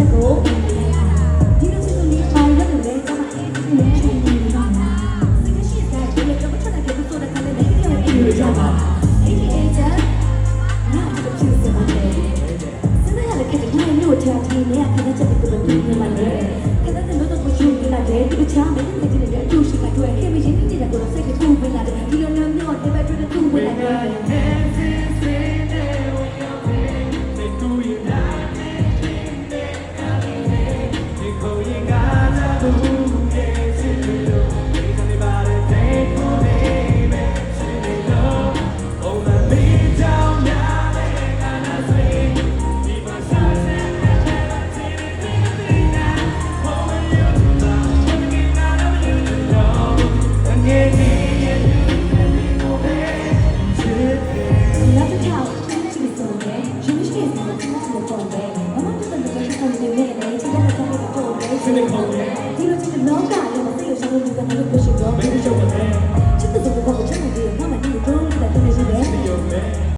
ချက်ကိုဒီလိုချစ်လို့လေးပါရတဲ့လေကျွန်မအေးဒီလေးချင်းနေတာစိတ်ရှိတဲ့ဒီလိုတော့ချက်တဲ့ကိုဆိုတဲ့ကလေးလေးကိုအေးရကြပါအေးအေးချာနားတော့ဖြစ်စပါတယ်စနေရတဲ့ခေတ်ကမျိုးချာတီးနေရခဏချက်ကိုပြင်းနေမှာလေခဏတဲ့လို့တော့ကိုရှင်နေတာတဲ့ဒီချာမင်း sino yung kauli? Sino si Loga? Alam mo ko si Loga. May siya ba